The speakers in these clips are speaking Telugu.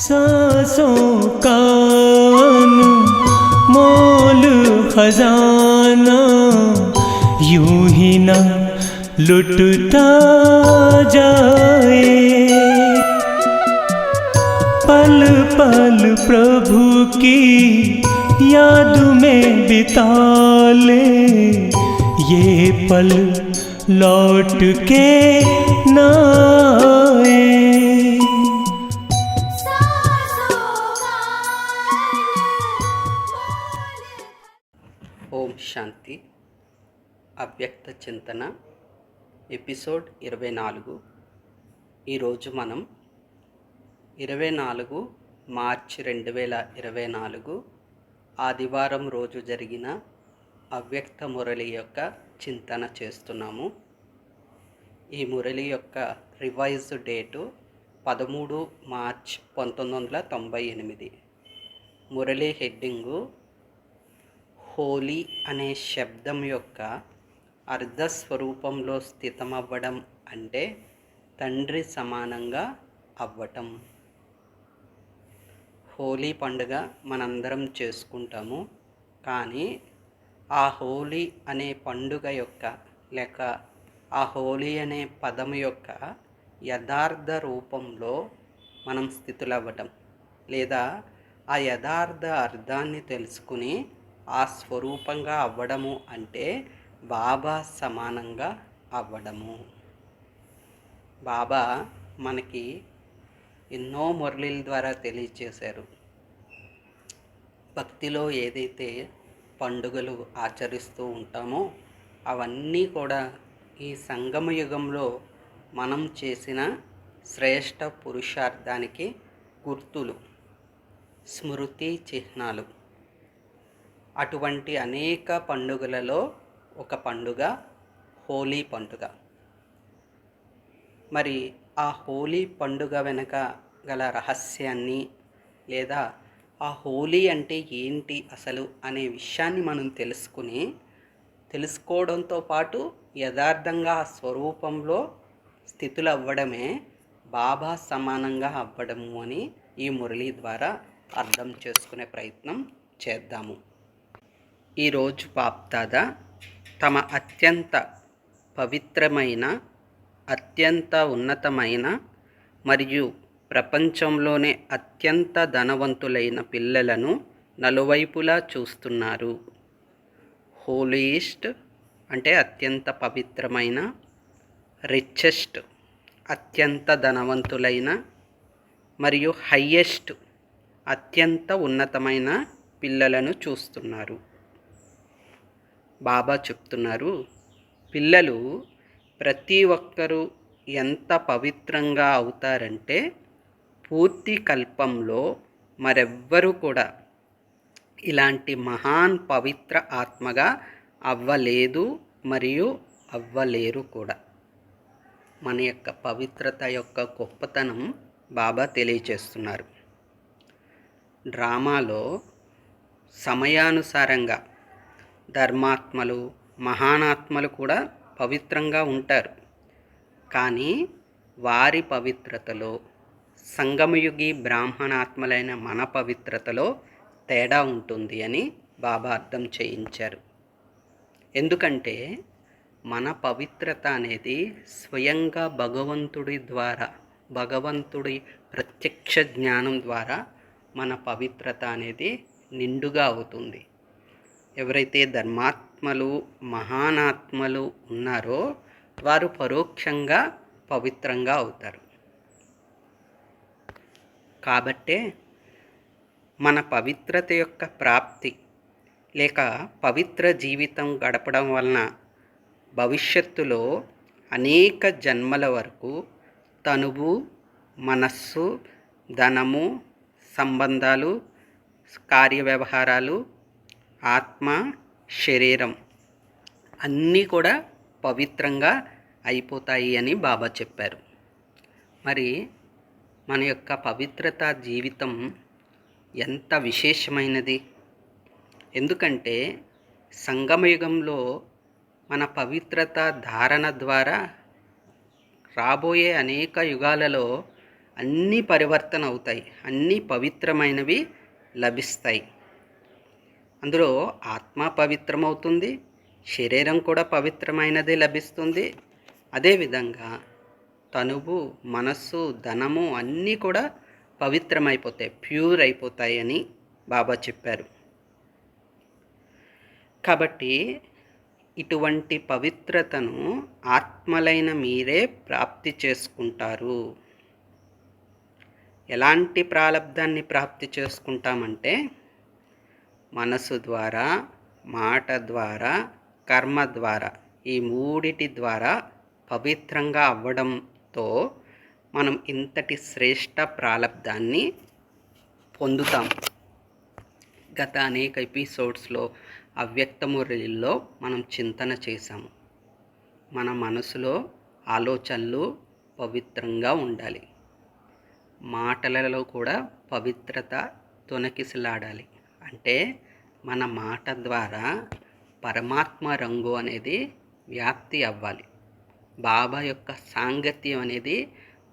सांसों का मोल खजाना यूँ ही ना लुटता जाए। पल पल प्रभु की याद में बिता ले। ये पल लौट के ना आए। అవ్యక్త చింతన ఎపిసోడ్ ఇరవై నాలుగు ఈరోజు మనం ఇరవై నాలుగు మార్చి రెండు వేల ఇరవై నాలుగు ఆదివారం రోజు జరిగిన అవ్యక్త మురళి యొక్క చింతన చేస్తున్నాము. ఈ మురళి యొక్క రివైజ్ డేటు పదమూడు మార్చ్ పంతొమ్మిది వందల తొంభై ఎనిమిది. మురళి హెడ్డింగు హోలీ అనే శబ్దం యొక్క అర్ధస్వరూపంలో స్థితమవ్వడం అంటే తండ్రి సమానంగా అవ్వటం. హోలీ పండుగ మనందరం చేసుకుంటాము. కానీ ఆ హోలీ అనే పండుగ యొక్క లేక ఆ హోలీ అనే పదం యొక్క యథార్థ రూపంలో మనం స్థితులవ్వటం లేదా ఆ యథార్థ అర్థాన్ని తెలుసుకుని ఆ స్వరూపంగా అవ్వడము అంటే బాబా సమానంగా అవ్వడము. బాబా మనకి ఎన్నో మురళీల ద్వారా తెలియచేశారు. భక్తిలో ఏదైతే పండుగలు ఆచరిస్తూ ఉంటామో అవన్నీ కూడా ఈ సంగమ యుగంలో మనం చేసిన శ్రేష్ట పురుషార్థానికి గుర్తులు స్మృతి చిహ్నాలు. అటువంటి అనేక పండుగలలో ఒక పండుగ హోలీ పండుగ. మరి ఆ హోలీ పండుగ వెనక గల రహస్యాన్ని లేదా ఆ హోలీ అంటే ఏంటి అసలు అనే విషయాన్ని మనం తెలుసుకుని తెలుసుకోవడంతో పాటు యథార్థంగా ఆ స్వరూపంలో స్థితులు అవ్వడమే బాబా సమానంగా అవ్వడము అని ఈ మురళి ద్వారా అర్థం చేసుకునే ప్రయత్నం చేద్దాము. ఈరోజు బాప్దాద తమ అత్యంత పవిత్రమైన అత్యంత ఉన్నతమైన మరియు ప్రపంచంలోనే అత్యంత ధనవంతులైన పిల్లలను నలువైపులా చూస్తున్నారు. హోలీస్ట్ అంటే అత్యంత పవిత్రమైన రిచెస్ట్ అత్యంత ధనవంతులైన మరియు హయ్యెస్ట్ అత్యంత ఉన్నతమైన పిల్లలను చూస్తున్నారు. బాబా చెప్తున్నారు. పిల్లలు ప్రతి ఒక్కరూ ఎంత పవిత్రంగా అవుతారంటే పూర్తి కల్పంలో మరెవ్వరూ కూడా ఇలాంటి మహాన్ పవిత్ర ఆత్మగా అవ్వలేదు మరియు అవ్వలేరు కూడా. మన యొక్క పవిత్రత యొక్క గొప్పతనం బాబా తెలియచేస్తున్నారు. డ్రామాలో సమయానుసారంగా ధర్మాత్మలు మహానాత్మలు కూడా పవిత్రంగా ఉంటారు. కానీ వారి పవిత్రతలో సంగమయుగి బ్రాహ్మణాత్మలైన మన పవిత్రతలో తేడా ఉంటుంది అని బాబా అర్థం చేయించారు. ఎందుకంటే మన పవిత్రత అనేది స్వయంగా భగవంతుడి ద్వారా భగవంతుడి ప్రత్యక్ష జ్ఞానం ద్వారా మన పవిత్రత అనేది నిండుగా అవుతుంది. ఎవరైతే ధర్మాత్మలు మహానాత్మలు ఉన్నారో వారు పరోక్షంగా పవిత్రంగా అవుతారు. కాబట్టే మన పవిత్రత యొక్క ప్రాప్తి లేక పవిత్ర జీవితం గడపడం వలన భవిష్యత్తులో అనేక జన్మల వరకు తనువు మనస్సు ధనము సంబంధాలు కార్య వ్యవహారాలు ఆత్మ శరీరం అన్నీ కూడా పవిత్రంగా అయిపోతాయి అని బాబా చెప్పారు. మరి మన యొక్క పవిత్రత జీవితం ఎంత విశేషమైనది? ఎందుకంటే సంగమయుగంలో మన పవిత్రత ధారణ ద్వారా రాబోయే అనేక యుగాలలో అన్నీ పరివర్తన అవుతాయి అన్నీ పవిత్రమైనవి లభిస్తాయి. అందులో ఆత్మ పవిత్రమవుతుంది శరీరం కూడా పవిత్రమైనది లభిస్తుంది. అదేవిధంగా తనువు మనస్సు ధనము అన్నీ కూడా పవిత్రమైపోతాయి ప్యూర్ అయిపోతాయని బాబా చెప్పారు. కాబట్టి ఇటువంటి పవిత్రతను ఆత్మలైన మీరే ప్రాప్తి చేసుకుంటారు. ఎలాంటి ప్రారంధాన్ని ప్రాప్తి చేసుకుంటామంటే మనసు ద్వారా మాట ద్వారా కర్మ ద్వారా ఈ మూడిటి ద్వారా పవిత్రంగా అవ్వడంతో మనం ఇంతటి శ్రేష్ట ప్రాలబ్ధాన్ని పొందుతాం. గత అనేక ఎపిసోడ్స్లో అవ్యక్తమురళిలో మనం చింతన చేశాము. మన మనసులో ఆలోచనలు పవిత్రంగా ఉండాలి. మాటలలో కూడా పవిత్రత తొనకిసలాడాలి. అంటే మన మాట ద్వారా పరమాత్మ రంగు అనేది వ్యాప్తి అవ్వాలి. బాబా యొక్క సాంగత్యం అనేది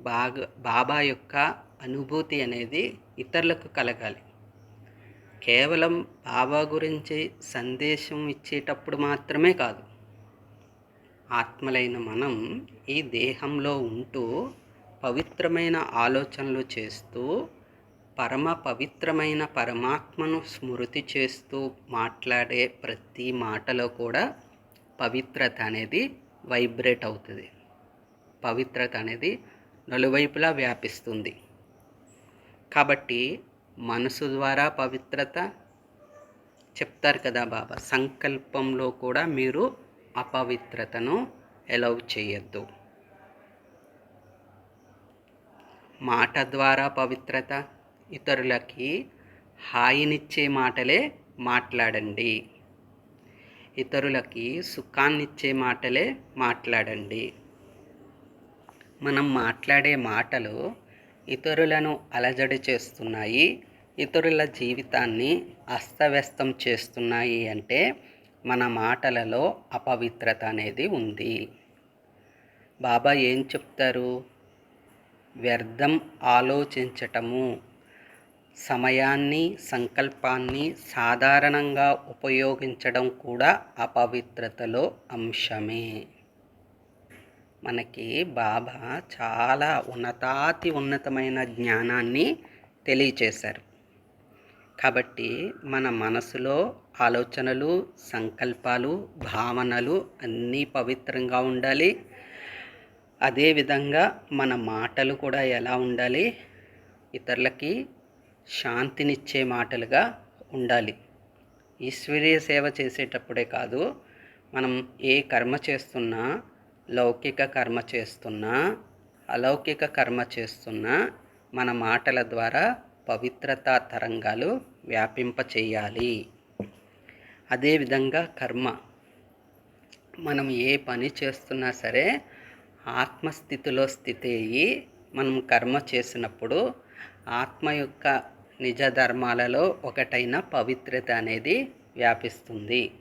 బాగా బాబా యొక్క అనుభూతి అనేది ఇతరులకు కలగాలి. కేవలం బాబా గురించి సందేశం ఇచ్చేటప్పుడు మాత్రమే కాదు ఆత్మలైన మనం ఈ దేహంలో ఉంటూ పవిత్రమైన ఆలోచనలు చేస్తూ పరమ పవిత్రమైన పరమాత్మను స్మృతి చేస్తూ మాట్లాడే ప్రతి మాటలో కూడా పవిత్రత అనేది వైబ్రేట్ అవుతుంది. పవిత్రత అనేది నలువైపులా వ్యాపిస్తుంది. కాబట్టి మనసు ద్వారా పవిత్రత చెప్తారు కదా బాబా సంకల్పంలో కూడా మీరు అపవిత్రతను ఎలౌ చేయొద్దు. మాట ద్వారా పవిత్రత ఇతరులకి హాయినిచ్చే మాటలే మాట్లాడండి. ఇతరులకి సుఖాన్నిచ్చే మాటలే మాట్లాడండి. మనం మాట్లాడే మాటలు ఇతరులను అలజడి చేస్తున్నాయి ఇతరుల జీవితాన్ని అస్తవ్యస్తం చేస్తున్నాయి అంటే మన మాటలలో అపవిత్రత అనేది ఉంది. బాబా ఏం చెప్తారు? వ్యర్థం ఆలోచించటము. సమయాన్ని సంకల్పాన్ని సాధారణంగా ఉపయోగించడం కూడా అపవిత్రతలో అంశమే. మనకి బాబా చాలా ఉన్నతాతి ఉన్నతమైన జ్ఞానాన్ని తెలియచేశారు. కాబట్టి మన మనసులో ఆలోచనలు సంకల్పాలు భావనలు అన్నీ పవిత్రంగా ఉండాలి. అదేవిధంగా మన మాటలు కూడా ఎలా ఉండాలి? ఇతరులకి శాంతినిచ్చే మాటలుగా ఉండాలి. ఈశ్వరీయ సేవ చేసేటప్పుడే కాదు మనం ఏ కర్మ చేస్తున్నా లౌకిక కర్మ చేస్తున్నా అలౌకిక కర్మ చేస్తున్నా మన మాటల ద్వారా పవిత్రతా తరంగాలు వ్యాపింప చేయాలి అదేవిధంగా కర్మ. మనం ఏ పని చేస్తున్నా సరే ఆత్మస్థితిలో స్థితి అయ్యి మనం కర్మ చేసినప్పుడు ఆత్మ యొక్క నిజ ధర్మాలలో ఒకటైన పవిత్రత అనేది వ్యాపిస్తుంది.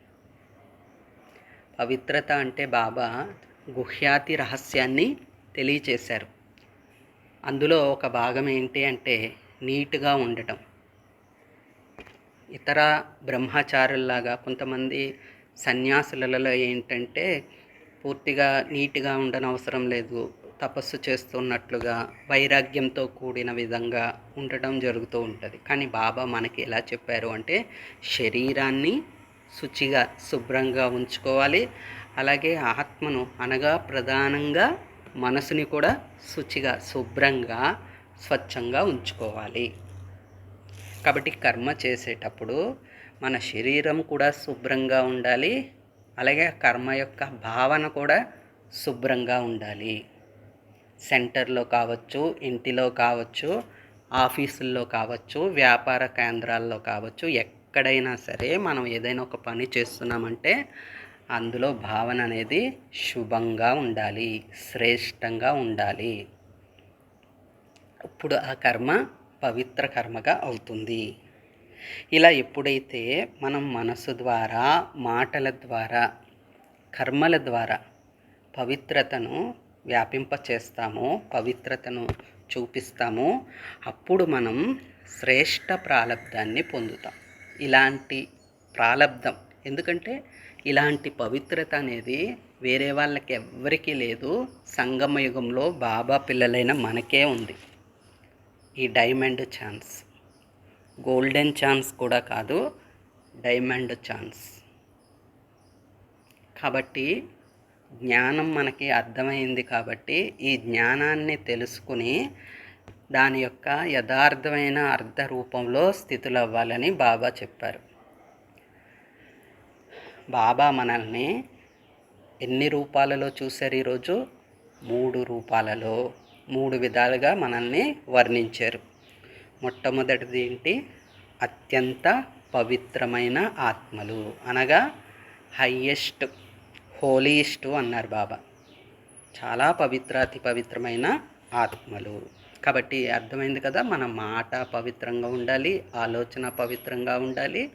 పవిత్రత అంటే బాబా గుహ్యాతి రహస్యాన్ని తెలియచేశారు. అందులో ఒక భాగం ఏంటి అంటే నీట్గా ఉండటం. ఇతర బ్రహ్మచారుల్లాగా కొంతమంది సన్యాసులలో ఏంటంటే పూర్తిగా నీట్గా ఉండనవసరం లేదు. తపస్సు చేస్తున్నట్లుగా వైరాగ్యంతో కూడిన విధంగా ఉండటం జరుగుతూ ఉంటుంది. కానీ బాబా మనకి ఎలా చెప్పారు అంటే శరీరాన్ని శుచిగా శుభ్రంగా ఉంచుకోవాలి. అలాగే ఆత్మను అనగా ప్రధానంగా మనసుని కూడా శుచిగా శుభ్రంగా స్వచ్ఛంగా ఉంచుకోవాలి. కాబట్టి కర్మ చేసేటప్పుడు మన శరీరం కూడా శుభ్రంగా ఉండాలి. అలాగే కర్మ యొక్క భావన కూడా శుభ్రంగా ఉండాలి. సెంటర్లో కావచ్చు ఇంటిలో కావచ్చు ఆఫీసుల్లో కావచ్చు వ్యాపార కేంద్రాల్లో కావచ్చు ఎక్కడైనా సరే మనం ఏదైనా ఒక పని చేస్తున్నామంటే అందులో భావన అనేది శుభంగా ఉండాలి శ్రేష్టంగా ఉండాలి. ఇప్పుడు ఆ కర్మ పవిత్ర కర్మగా అవుతుంది. ఇలా ఎప్పుడైతే మనం మనసు ద్వారా మాటల ద్వారా కర్మల ద్వారా పవిత్రతను వ్యాపింపచేస్తామో పవిత్రతను చూపిస్తామో. అప్పుడు మనం శ్రేష్ట ప్రాలబ్ధాన్ని పొందుతాం. ఇలాంటి ప్రాలబ్ధం. ఎందుకంటే ఇలాంటి పవిత్రత అనేది వేరే వాళ్ళకి ఎవ్వరికీ లేదు. సంగమ యుగంలో బాబా పిల్లలైన మనకే ఉంది. ఈ డైమండ్ ఛాన్స్. గోల్డెన్ ఛాన్స్ కూడా కాదు డైమండ్ ఛాన్స్. కాబట్టి జ్ఞానం మనకి అర్థమైంది కాబట్టి ఈ జ్ఞానాన్ని తెలుసుకుని దాని యొక్క యథార్థమైన అర్థ రూపంలో స్థితులు అవ్వాలని బాబా చెప్పారు. బాబా మనల్ని ఎన్ని రూపాలలో చూశారు ఈరోజు? మూడు రూపాలలో మూడు విధాలుగా మనల్ని వర్ణించారు. మొట్టమొదటిది ఏంటి? అత్యంత పవిత్రమైన ఆత్మలు అనగా హయ్యెస్ట్ హోలీస్టు అన్నారు బాబా. చాలా పవిత్ర అతి పవిత్రమైన ఆత్మలు. కాబట్టి అర్థమైంది కదా మన మాట పవిత్రంగా ఉండాలి ఆలోచన పవిత్రంగా ఉండాలి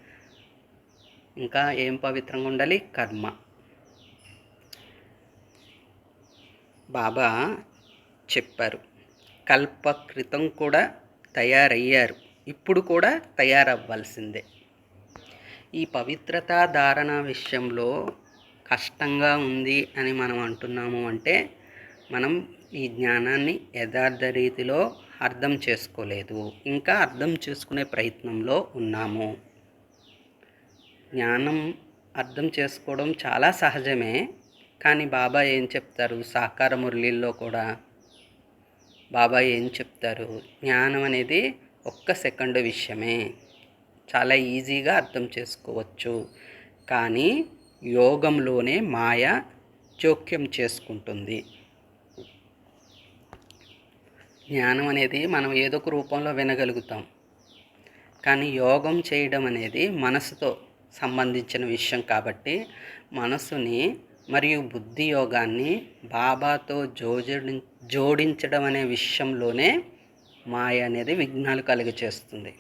ఇంకా ఏం పవిత్రంగా ఉండాలి? కర్మ. బాబా చెప్పారు. కల్ప క్రితం కూడా తయారయ్యారు. ఇప్పుడు కూడా తయారవ్వాల్సిందే. ఈ పవిత్రత ధారణ విషయంలో కష్టంగా ఉంది అని మనం అంటున్నాము అంటే మనం ఈ జ్ఞానాన్ని యథార్థ రీతిలో అర్థం చేసుకోలేదు. ఇంకా అర్థం చేసుకునే ప్రయత్నంలో ఉన్నాము. జ్ఞానం అర్థం చేసుకోవడం చాలా సహజమే. కానీ బాబా ఏం చెప్తారు? సాకార మురళీల్లో కూడా బాబా ఏం చెప్తారు? జ్ఞానం అనేది ఒక్క సెకండ్ విషయమే. చాలా ఈజీగా అర్థం చేసుకోవచ్చు. కానీ యోగంలోనే మాయ జోక్యం చేసుకుంటుంది. జ్ఞానం అనేది మనం ఏదో ఒక రూపంలో వినగలుగుతాం. కానీ యోగం చేయడం అనేది మనసుతో సంబంధించిన విషయం కాబట్టి మనసుని మరియు బుద్ధి యోగాన్ని బాబాతో జోజడి జోడించడం అనే విషయంలోనే మాయ అనేది విఘ్నాలు కలుగచేస్తుంది.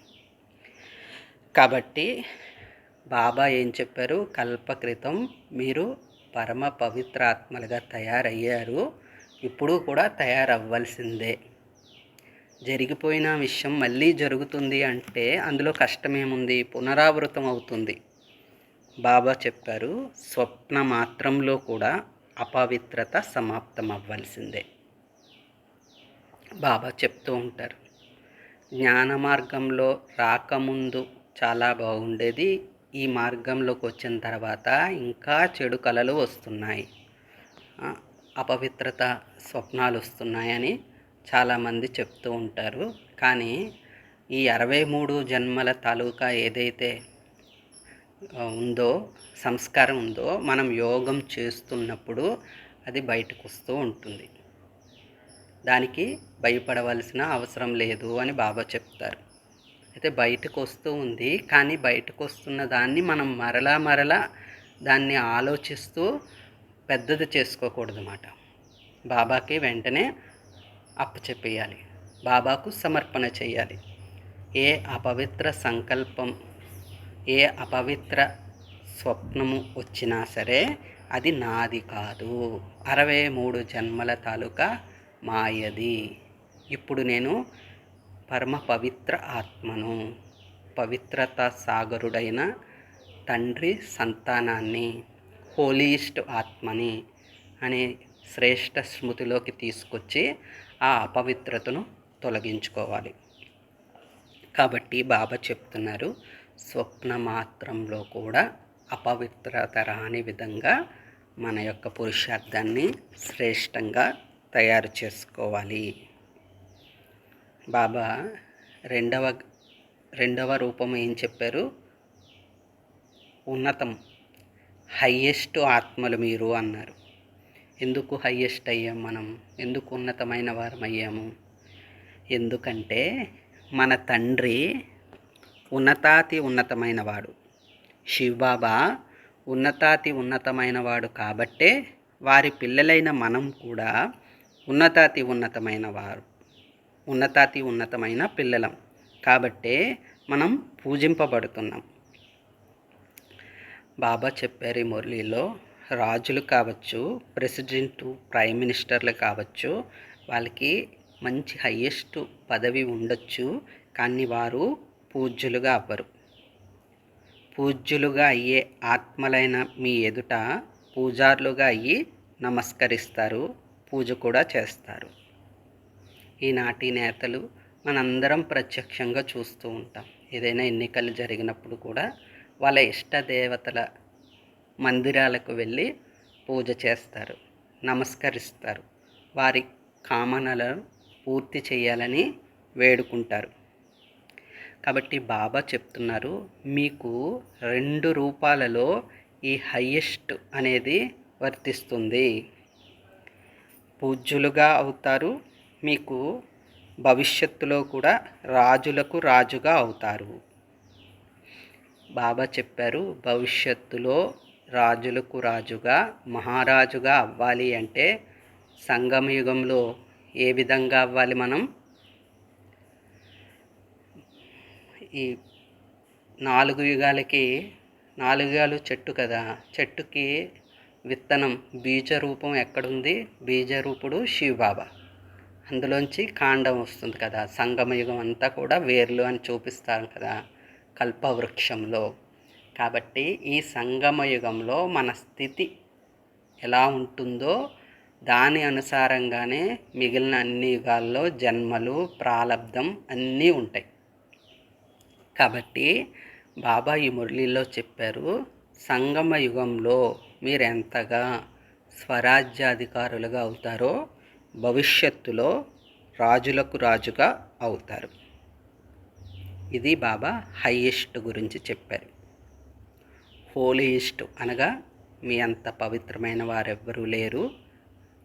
కాబట్టి బాబా ఏం చెప్పారు? కల్పక్రితం మీరు పరమ పవిత్రాత్మలుగా తయారయ్యారు. ఇప్పుడు కూడా తయారవ్వాల్సిందే. జరిగిపోయిన విషయం మళ్ళీ జరుగుతుంది అంటే అందులో కష్టమేముంది? పునరావృతం అవుతుంది. బాబా చెప్పారు స్వప్న మాత్రంలో కూడా అపవిత్రత సమాప్తం అవ్వాల్సిందే బాబా చెప్తూ ఉంటారు జ్ఞాన మార్గంలో రాకముందు చాలా బాగుండేది ఈ మార్గంలోకి వచ్చిన తర్వాత ఇంకా చెడు కళలు వస్తున్నాయి. అపవిత్రత స్వప్నాలు వస్తున్నాయని చాలామంది చెప్తూ ఉంటారు. కానీ ఈ అరవై మూడు జన్మల తాలూకా ఏదైతే ఉందో సంస్కారం ఉందో మనం యోగం చేస్తున్నప్పుడు అది బయటకు వస్తూ ఉంటుంది. దానికి భయపడవలసిన అవసరం లేదు అని బాబా చెప్తారు. అయితే బయటకు వస్తూ ఉంది. కానీ బయటకు వస్తున్న దాన్ని మనం మరలా మరలా దాన్ని ఆలోచిస్తూ పెద్దది చేసుకోకూడదు అన్నమాట బాబాకి వెంటనే అప్పచెప్పేయాలి బాబాకు సమర్పణ చేయాలి. ఏ అపవిత్ర సంకల్పం ఏ అపవిత్ర స్వప్నము వచ్చినా సరే అది నాది కాదు. అరవై మూడు జన్మల తాలూకా మాయది. ఇప్పుడు నేను పరమ పవిత్ర ఆత్మను పవిత్రత సాగరుడైన తండ్రి సంతానాన్ని హోలీస్ట్ ఆత్మని అనే శ్రేష్ఠ స్మృతిలోకి తీసుకొచ్చి ఆ అపవిత్రతను తొలగించుకోవాలి. కాబట్టి బాబా చెప్తున్నారు స్వప్న మాత్రంలో కూడా అపవిత్రత రాని విధంగా మన యొక్క పురుషార్థాన్ని శ్రేష్టంగా తయారు చేసుకోవాలి. బాబా రెండవ రెండవ రూపం ఏం చెప్పారు? ఉన్నతం. హయ్యెస్ట్ ఆత్మలు మీరు అన్నారు. ఎందుకు హయ్యెస్ట్ అయ్యాం మనం? ఎందుకు ఉన్నతమైన వారం అయ్యాము? ఎందుకంటే మన తండ్రి ఉన్నతాతి ఉన్నతమైన వాడు. శివబాబా ఉన్నతాతి ఉన్నతమైన వాడు కాబట్టే వారి పిల్లలైన మనం కూడా ఉన్నతాతి ఉన్నతమైన వారు. ఉన్నతాతి ఉన్నతమైన పిల్లలం. కాబట్టే మనం పూజింపబడుతున్నాం. బాబా చెప్పారు మురళీలో మురళిలో రాజులు కావచ్చు ప్రెసిడెంట్ ప్రైమ్ మినిస్టర్లు కావచ్చు వాళ్ళకి మంచి హయ్యెస్ట్ పదవి ఉండొచ్చు కానీ వారు పూజ్యులుగా అవ్వరు. పూజ్యులుగా అయ్యే ఆత్మలైన మీ ఎదుట పూజారులుగా అయ్యి నమస్కరిస్తారు పూజ కూడా చేస్తారు. ఈనాటి నేతలు మనందరం ప్రత్యక్షంగా చూస్తూ ఉంటాం. ఏదైనా ఎన్నికలు జరిగినప్పుడు కూడా వాళ్ళ ఇష్ట దేవతల మందిరాలకు వెళ్ళి పూజ చేస్తారు నమస్కరిస్తారు. వారి కామనలను పూర్తి చేయాలని వేడుకుంటారు. కాబట్టి బాబా చెప్తున్నారు మీకు రెండు రూపాలలో ఈ హయ్యెస్ట్ అనేది వర్తిస్తుంది. పూజ్యులుగా అవుతారు మీకు భవిష్యత్తులో కూడా రాజులకు రాజుగా అవుతారు. బాబా చెప్పారు భవిష్యత్తులో రాజులకు రాజుగా మహారాజుగా అవ్వాలి అంటే సంగమయుగంలో ఏ విధంగా అవ్వాలి మనం? ఈ నాలుగు యుగాలకి నాలుగు యుగాలు చెట్టు కదా చెట్టుకి విత్తనం బీజ రూపం ఎక్కడుంది? బీజరూపుడు శివబాబా. అందులోంచి కాండం వస్తుంది కదా. సంగమయుగం అంతా కూడా వేర్లు అని చూపిస్తారు కదా కల్పవృక్షంలో. కాబట్టి ఈ సంగమయుగంలో మన స్థితి ఎలా ఉంటుందో దాని అనుసారంగానే మిగిలిన అన్ని యుగాల్లో జన్మలు ప్రాలబ్ధం అన్నీ ఉంటాయి. కాబట్టి బాబా ఈ మురళిలో చెప్పారు సంగమ యుగంలో మీరు ఎంతగా స్వరాజ్యాధికారులుగా అవుతారో భవిష్యత్తులో రాజులకు రాజుగా అవుతారు. ఇది బాబా హైయెస్ట్ గురించి చెప్పారు. హోలీయెస్ట్ అనగా మీ అంత పవిత్రమైన వారెవ్వరూ లేరు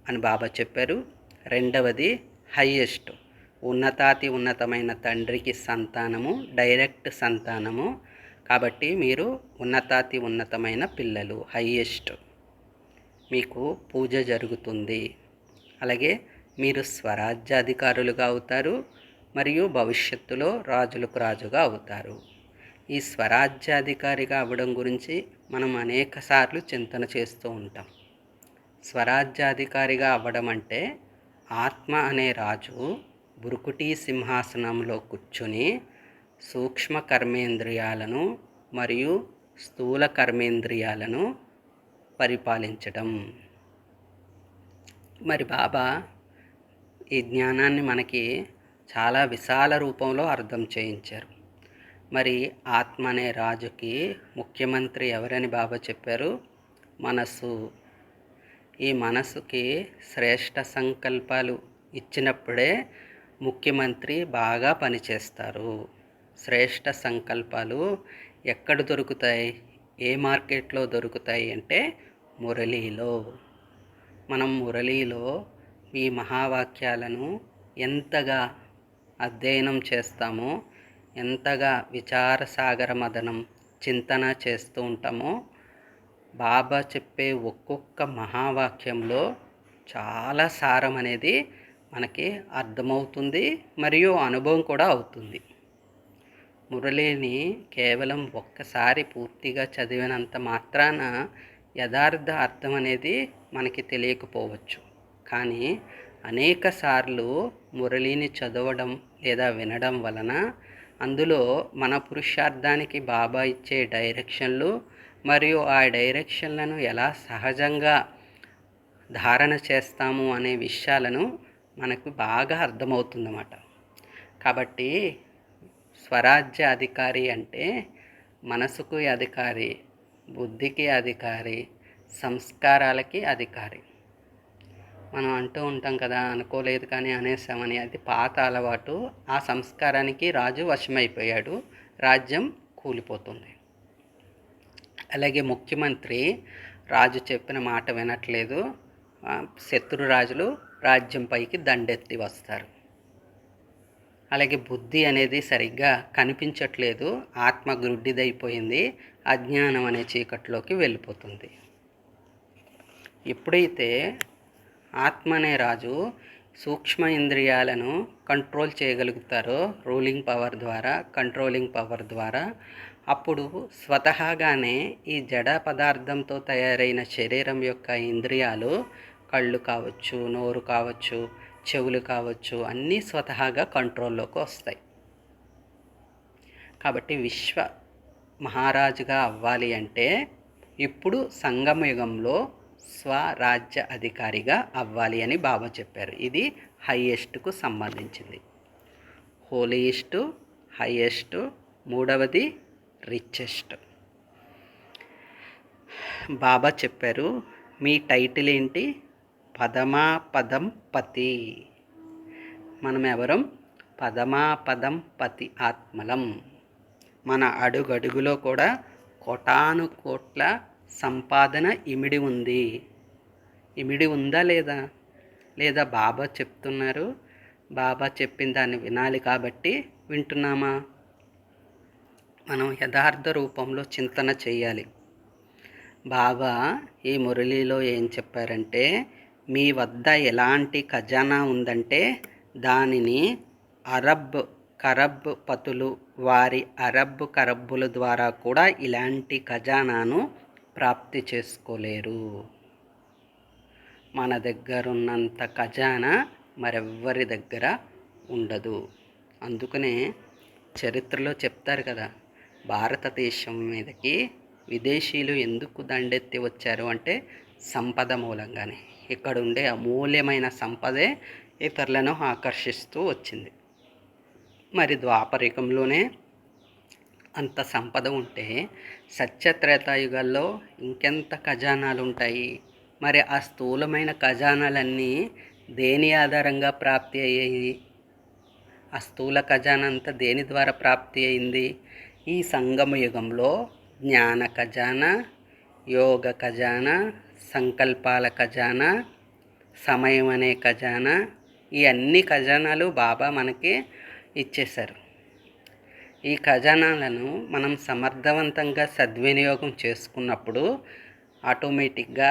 అని బాబా చెప్పారు. రెండవది హైయెస్ట్ ఉన్నతాతి ఉన్నతమైన తండ్రికి సంతానము డైరెక్ట్ సంతానము. కాబట్టి మీరు ఉన్నతాతి ఉన్నతమైన పిల్లలు హైయెస్ట్. మీకు పూజ జరుగుతుంది. అలాగే మీరు స్వరాజ్యాధికారులుగా అవుతారు మరియు భవిష్యత్తులో రాజులకు రాజుగా అవుతారు. ఈ స్వరాజ్యాధికారిగా అవ్వడం గురించి మనం అనేక సార్లు చింతన చేస్తూ ఉంటాం. స్వరాజ్యాధికారిగా అవ్వడం అంటే ఆత్మ అనే రాజు బురుకుటి సింహాసనంలో కూర్చుని సూక్ష్మ కర్మేంద్రియాలను మరియు స్థూల కర్మేంద్రియాలను పరిపాలించడం. మరి బాబా ఈ జ్ఞానాన్ని మనకి చాలా విశాల రూపంలో అర్థం చేయించారు. మరి ఆత్మ అనే రాజుకి ముఖ్యమంత్రి ఎవరని బాబా చెప్పారు? మనస్సు. ఈ మనసుకి శ్రేష్ట సంకల్పాలు ఇచ్చినప్పుడే ముఖ్యమంత్రి బాగా పనిచేస్తారు. శ్రేష్ట సంకల్పాలు ఎక్కడ దొరుకుతాయి? ఏ మార్కెట్లో దొరుకుతాయి అంటే మురళీలో. మనం మురళీలో ఈ మహావాక్యాలను ఎంతగా అధ్యయనం చేస్తామో ఎంతగా విచారసాగర మదనం చింతన చేస్తూ ఉంటామో బాబా చెప్పే ఒక్కొక్క మహావాక్యంలో చాలా సారం అనేది మనకి అర్థమవుతుంది మరియు అనుభవం కూడా అవుతుంది. మురళిని కేవలం ఒక్కసారి పూర్తిగా చదివినంత మాత్రాన యథార్థ అర్థం అనేది మనకి తెలియకపోవచ్చు. కానీ అనేక సార్లు మురళిని చదవడం లేదా వినడం వలన అందులో మన పురుషార్థానికి బాబా ఇచ్చే డైరెక్షన్లు మరియు ఆ డైరెక్షన్లను ఎలా సహజంగా ధారణ చేస్తాము అనే విషయాలను మనకు బాగా అర్థమవుతుందన్నమాట. కాబట్టి స్వరాజ్య అధికారి అంటే మనసుకు అధికారి బుద్ధికి అధికారి సంస్కారాలకి అధికారి. మనం అంటూ ఉంటాం కదా అనుకోలేదు కానీ అనేసామని అది పాత అలవాటు. ఆ సంస్కారానికి రాజు వశమైపోయాడు. రాజ్యం కూలిపోతుంది. అలాగే ముఖ్యమంత్రి రాజు చెప్పిన మాట వినట్లేదు. శత్రు రాజులు రాజ్యంపైకి దండెత్తి వస్తారు. అలాగే బుద్ధి అనేది సరిగ్గా కనిపించట్లేదు. ఆత్మ గ్రుడ్డిదైపోయింది అజ్ఞానం అనే చీకట్లోకి వెళ్ళిపోతుంది. ఎప్పుడైతే ఆత్మ అనే రాజు సూక్ష్మ ఇంద్రియాలను కంట్రోల్ చేయగలుగుతారో రూలింగ్ పవర్ ద్వారా కంట్రోలింగ్ పవర్ ద్వారా అప్పుడు స్వతహాగానే ఈ జడ పదార్థంతో తయారైన శరీరం యొక్క ఇంద్రియాలు కళ్ళు కావచ్చు నోరు కావచ్చు చెవులు కావచ్చు అన్నీ స్వతహాగా కంట్రోల్లోకి వస్తాయి. కాబట్టి విశ్వ మహారాజుగా అవ్వాలి అంటే ఇప్పుడు సంగమయుగంలో యుగంలో స్వరాజ్య అధికారిగా అవ్వాలి అని బాబా చెప్పారు. ఇది హయ్యెస్ట్కు సంబంధించింది. హోలీయెస్ట్ హయ్యెస్ట్ మూడవది రిచెస్ట్. బాబా చెప్పారు మీ టైటిల్ ఏంటి? పదమా పదం పతి మనం ఎవరం పదమా పదం పతి ఆత్మలం. మన అడుగడుగులో కూడా కోటాను కోట్ల సంపాదన ఇమిడి ఉంది. ఇమిడి ఉందా లేదా? లేదా బాబా చెప్తున్నారు. బాబా చెప్పిన దాన్ని వినాలి కాబట్టి వింటున్నామా? మనం యథార్థ రూపంలో చింతన చేయాలి. బాబా ఈ మురళిలో ఏం చెప్పారంటే మీ వద్ద ఎలాంటి ఖజానా ఉందంటే దానిని అరబ్ కరబ్ పతులు వారి అరబ్ కరబ్బుల ద్వారా కూడా ఇలాంటి ఖజానాను ప్రాప్తి చేసుకోలేరు. మన దగ్గర ఉన్నంత ఖజానా మరెవ్వరి దగ్గర ఉండదు. అందుకనే చరిత్రలో చెప్తారు కదా భారతదేశం మీదకి విదేశీయులు ఎందుకు దండెత్తి వచ్చారు అంటే సంపద మూలంగానే. ఇక్కడ ఉండే అమూల్యమైన సంపదే ఇతరులను ఆకర్షిస్తూ వచ్చింది. మరి ద్వాపరికంలోనే అంత సంపద ఉంటే సత్యత్రేతాయుగాల్లో ఇంకెంత ఖజానాలు ఉంటాయి మరి ఆ స్థూలమైన ఖజానాలన్నీ దేని ఆధారంగా ప్రాప్తి అయ్యాయి? ఆ స్థూల ఖజానా అంతా దేని ద్వారా ప్రాప్తి అయింది? ఈ సంగమ యుగంలో జ్ఞాన ఖజానా యోగ ఖజానా సంకల్పాల ఖజానా సమయం అనే ఖజానా ఈ అన్ని ఖజానాలు బాబా మనకి ఇచ్చేశారు. ఈ ఖజానాలను మనం సమర్థవంతంగా సద్వినియోగం చేసుకున్నప్పుడు ఆటోమేటిక్గా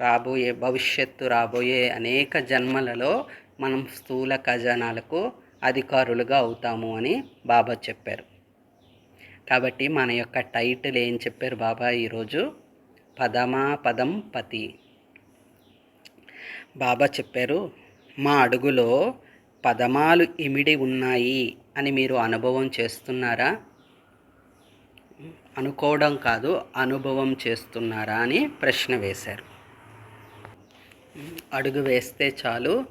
రాబోయే భవిష్యత్తు రాబోయే అనేక జన్మలలో మనం స్థూల ఖజానాలకు అధికారులుగా అవుతాము అని బాబా చెప్పారు. కాబట్టి మన యొక్క టైటిల్ ఏం చెప్పారు బాబా ఈరోజు? పదమా పదం పతి. బాబా చెప్పారు మా అడుగులో పదమాలు ఇమిడి ఉన్నాయి. అని మీరు అనుభవం చేస్తున్నారా? అనుకోవడం కాదు అనుభవం చేస్తున్నారా అని ప్రశ్న వేశారు. అడుగు వేస్తే చాలు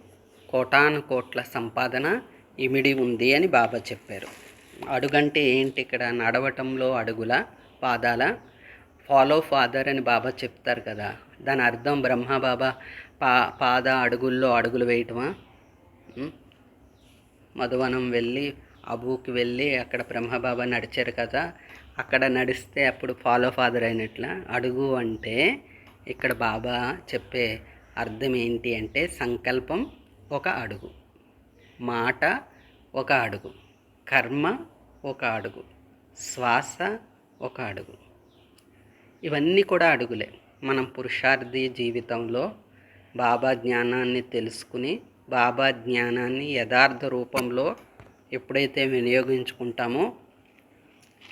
కోటాను కోట్ల సంపాదన ఇమిడి ఉంది అని బాబా చెప్పారు. అడుగంటే ఏంటి ఇక్కడ? నడవటంలో అడుగుల పాదాల ఫాలో ఫాదర్ అని బాబా చెప్తారు కదా. దాని అర్థం బ్రహ్మ బాబా పా పాద అడుగుల్లో అడుగులు వేయటమా? మధువనం వెళ్ళి అబూకి వెళ్ళి అక్కడ బ్రహ్మబాబా నడిచారు కదా అక్కడ నడిస్తే అప్పుడు ఫాలో ఫాదర్ అయినట్ల అడుగు అంటే ఇక్కడ బాబా చెప్పే అర్థం ఏంటి అంటే సంకల్పం ఒక అడుగు మాట ఒక అడుగు కర్మ ఒక అడుగు శ్వాస ఒక అడుగు. ఇవన్నీ కూడా అడుగులే. మనం పురుషార్థి జీవితంలో బాబా జ్ఞానాన్ని తెలుసుకుని బాబా జ్ఞానాన్ని యథార్థ రూపంలో ఎప్పుడైతే వినియోగించుకుంటామో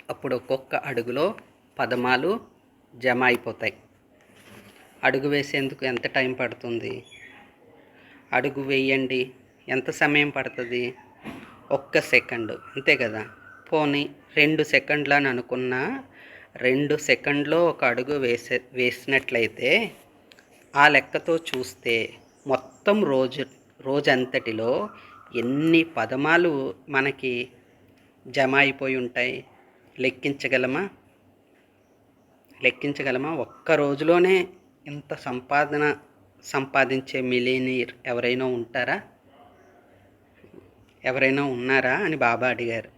అప్పుడు ఒక్కొక్క అడుగులో పదమాలు జమ అయిపోతాయి. అడుగు వేసేందుకు ఎంత టైం పడుతుంది? అడుగు వేయండి. ఎంత సమయం పడుతుంది? ఒక్క సెకండ్. అంతే కదా? పోనీ రెండు సెకండ్లు అని అనుకున్నా రెండు సెకండ్లో ఒక అడుగు వేసే వేసినట్లయితే ఆ లెక్కతో చూస్తే మొత్తం రోజు రోజంతటిలో ఎన్ని పదమాలు మనకి జమ అయిపోయి ఉంటాయి లెక్కించగలమా? లెక్కించగలమా? ఒక్క రోజులోనే ఇంత సంపాదన సంపాదించే మిలీనీర్ ఎవరైనా ఉంటారా? ఎవరైనా ఉన్నారా అని బాబా అడిగారు.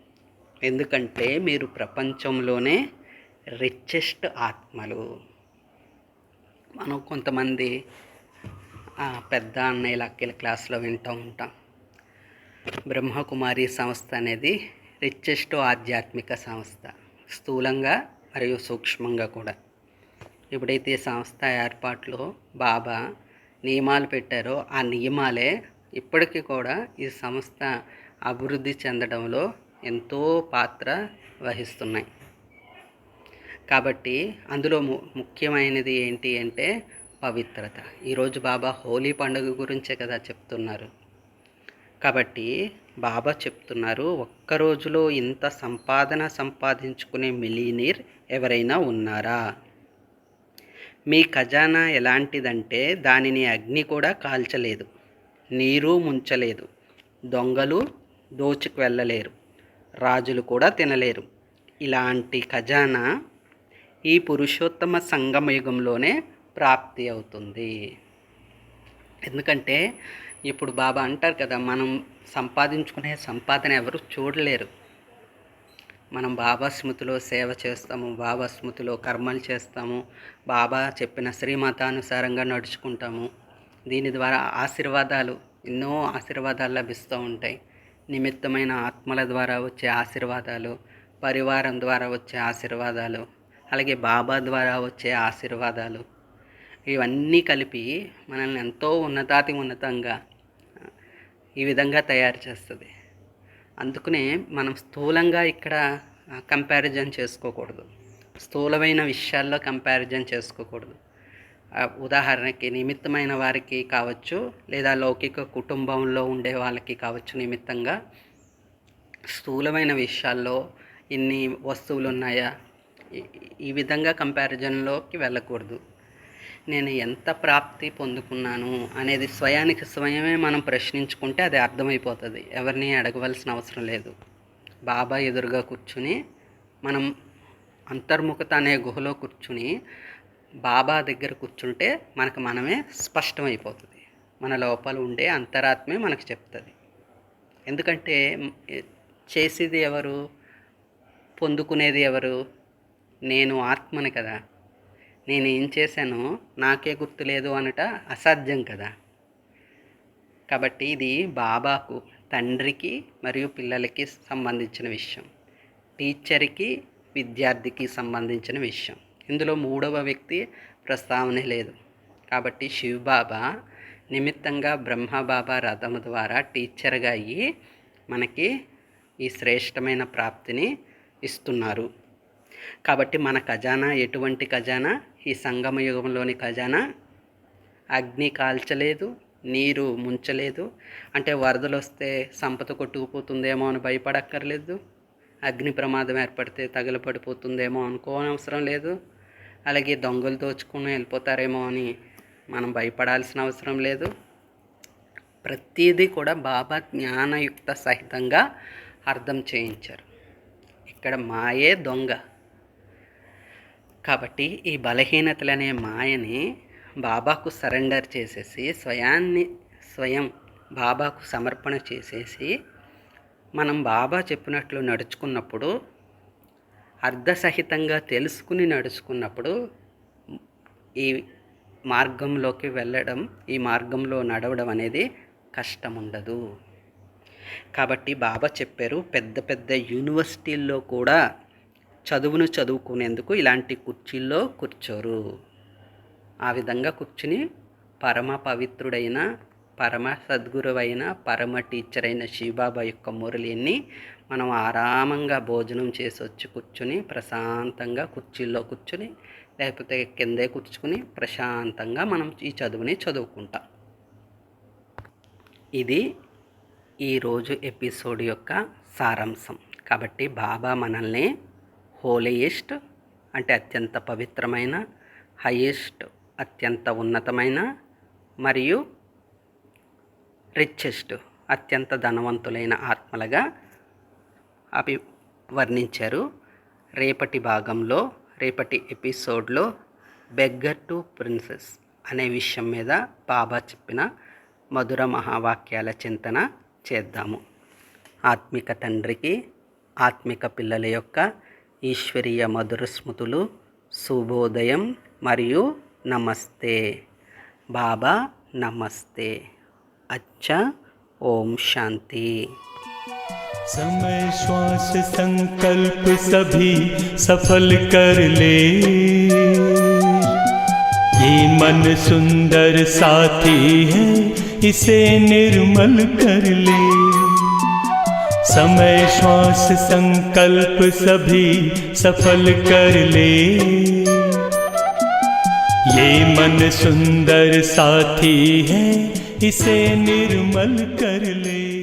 ఎందుకంటే మీరు ప్రపంచంలోనే రిచెస్ట్ ఆత్మలు. మనం కొంతమంది ఆ, పెద్ద అన్నయ్యల అక్కల క్లాస్లో వింటూ ఉంటాం. బ్రహ్మకుమారి సంస్థ అనేది రిచెస్ట్ ఆధ్యాత్మిక సంస్థ. స్థూలంగా మరియు సూక్ష్మంగా కూడా. ఎప్పుడైతే సంస్థ ఏర్పాట్లో బాబా నియమాలు పెట్టారో ఆ నియమాలే ఇప్పటికీ కూడా ఈ సంస్థ అభివృద్ధి చెందడంలో ఎంతో పాత్ర వహిస్తున్నాయి. కాబట్టి అందులో ము ముఖ్యమైనది ఏంటి అంటే పవిత్రత. ఈరోజు బాబా హోలీ పండుగ గురించే కదా చెప్తున్నారు. కాబట్టి బాబా చెప్తున్నారు ఒక్క రోజులో ఇంత సంపాదన సంపాదించుకునే మిలీనీర్ ఎవరైనా ఉన్నారా? మీ ఖజానా ఎలాంటిదంటే దానిని అగ్ని కూడా కాల్చలేదు నీరు ముంచలేదు దొంగలు దోచుకు వెళ్ళలేరు రాజులు కూడా తినలేరు. ఇలాంటి ఖజానా ఈ పురుషోత్తమ సంగమయుగంలోనే ప్రాప్తి అవుతుంది. ఎందుకంటే ఇప్పుడు బాబా అంటారు కదా మనం సంపాదించుకునే సంపాదన ఎవరు చూడలేరు. మనం బాబా స్మృతిలో సేవ చేస్తాము బాబా స్మృతిలో కర్మలు చేస్తాము బాబా చెప్పిన శ్రీమతానుసారంగా నడుచుకుంటాము. దీని ద్వారా ఆశీర్వాదాలు ఎన్నో ఆశీర్వాదాలు లభిస్తూ ఉంటాయి. నిమిత్తమైన ఆత్మల ద్వారా వచ్చే ఆశీర్వాదాలు పరివారం ద్వారా వచ్చే ఆశీర్వాదాలు అలాగే బాబా ద్వారా వచ్చే ఆశీర్వాదాలు. ఇవన్నీ కలిపి మనల్ని ఎంతో ఉన్నతాతి ఉన్నతంగా ఈ విధంగా తయారు చేస్తుంది. అందుకనే మనం స్థూలంగా ఇక్కడ కంపారిజన్ చేసుకోకూడదు. స్థూలమైన విషయాల్లో కంపారిజన్ చేసుకోకూడదు. ఉదాహరణకి నిమిత్తమైన వారికి కావచ్చు లేదా లౌకిక కుటుంబంలో ఉండే వాళ్ళకి కావచ్చు నిమిత్తంగా స్థూలమైన విషయాల్లో ఇన్ని వస్తువులు ఉన్నాయా ఈ- ఈ విధంగా కంపారిజన్లోకి వెళ్ళకూడదు. నేను ఎంత ప్రాప్తి పొందుకున్నాను అనేది స్వయానికి స్వయమే మనం ప్రశ్నించుకుంటే అది అర్థమైపోతుంది. ఎవరిని అడగవలసిన అవసరం లేదు. బాబా ఎదురుగా కూర్చుని మనం అంతర్ముఖత అనే గుహలో కూర్చుని బాబా దగ్గర కూర్చుంటే మనకు మనమే స్పష్టమైపోతుంది. మన లోపల ఉండే అంతరాత్మే మనకు చెప్తుంది. ఎందుకంటే చేసేది ఎవరు? పొందుకునేది ఎవరు? నేను ఆత్మని కదా. నేను ఏం చేశానో? నాకే గుర్తులేదు అనట అసాధ్యం కదా. కాబట్టి ఇది బాబాకు తండ్రికి మరియు పిల్లలకి సంబంధించిన విషయం. టీచర్కి విద్యార్థికి సంబంధించిన విషయం. ఇందులో మూడవ వ్యక్తి ప్రస్తావన లేదు. కాబట్టి శివబాబా నిమిత్తంగా బ్రహ్మబాబా రథము ద్వారా టీచర్గా అయ్యి మనకి ఈ శ్రేష్టమైన ప్రాప్తిని ఇస్తున్నారు. కాబట్టి మన ఖజానా ఎటువంటి ఖజానా? ఈ సంగమ యుగంలోని ఖజానా? అగ్ని కాల్చలేదు నీరు ముంచలేదు. అంటే వరదలు వస్తే సంపద కొట్టుకుపోతుందేమో అని భయపడక్కర్లేదు. అగ్ని ప్రమాదం ఏర్పడితే తగలపడిపోతుందేమో అనుకోనవసరం లేదు. అలాగే దొంగలు దోచుకుని వెళ్ళిపోతారేమో అని మనం భయపడాల్సిన అవసరం లేదు. ప్రతిదీ కూడా బాబా జ్ఞానయుక్త సహితంగా అర్థం చేయించారు. ఇక్కడ మాయే దొంగ. కాబట్టి ఈ బలహీనతలనే మాయని బాబాకు సరెండర్ చేసేసి స్వయాన్ని స్వయం బాబాకు సమర్పణ చేసేసి మనం బాబా చెప్పినట్లు నడుచుకున్నప్పుడు అర్ధసహితంగా తెలుసుకుని నడుచుకున్నప్పుడు ఈ మార్గంలోకి వెళ్ళడం ఈ మార్గంలో నడవడం అనేది కష్టం ఉండదు కాబట్టి బాబా చెప్పారు పెద్ద పెద్ద యూనివర్సిటీల్లో కూడా చదువును చదువుకునేందుకు ఇలాంటి కుర్చీల్లో కూర్చోరు. ఆ విధంగా కూర్చుని పరమ పవిత్రుడైన పరమ సద్గురువైన పరమ టీచర్ అయిన శివబాబా యొక్క మురళిని మనం ఆరామంగా భోజనం చేసి వచ్చి కూర్చుని ప్రశాంతంగా కుర్చీల్లో కూర్చుని లేకపోతే కిందే కూర్చుని ప్రశాంతంగా మనం ఈ చదువుని చదువుకుంటాం. ఇది ఈరోజు ఎపిసోడ్ యొక్క సారాంశం. కాబట్టి బాబా మనల్ని హోలీయెస్ట్ అంటే అత్యంత పవిత్రమైన హయ్యెస్ట్ అత్యంత ఉన్నతమైన మరియు రిచెస్ట్ అత్యంత ధనవంతులైన ఆత్మలుగా అవి వర్ణించారు. రేపటి భాగంలో రేపటి ఎపిసోడ్లో బెగ్గర్ టు ప్రిన్సెస్ అనే విషయం మీద బాబా చెప్పిన మధుర మహావాక్యాల చింతన చేద్దాము. ఆత్మిక తండ్రికి ఆత్మిక పిల్లల యొక్క ఈశ్వరీయ మధుర స్మృతులు శుభోదయం మరియు నమస్తే బాబా నమస్తే అచ్చా ఓం శాంతి समय श्वास संकल्प सभी सफल कर ले ये मन सुंदर साथी है इसे निर्मल कर ले समय, श्वास, संकल्प सभी सफल कर ले। ये मन सुंदर साथी है, इसे निर्मल कर ले।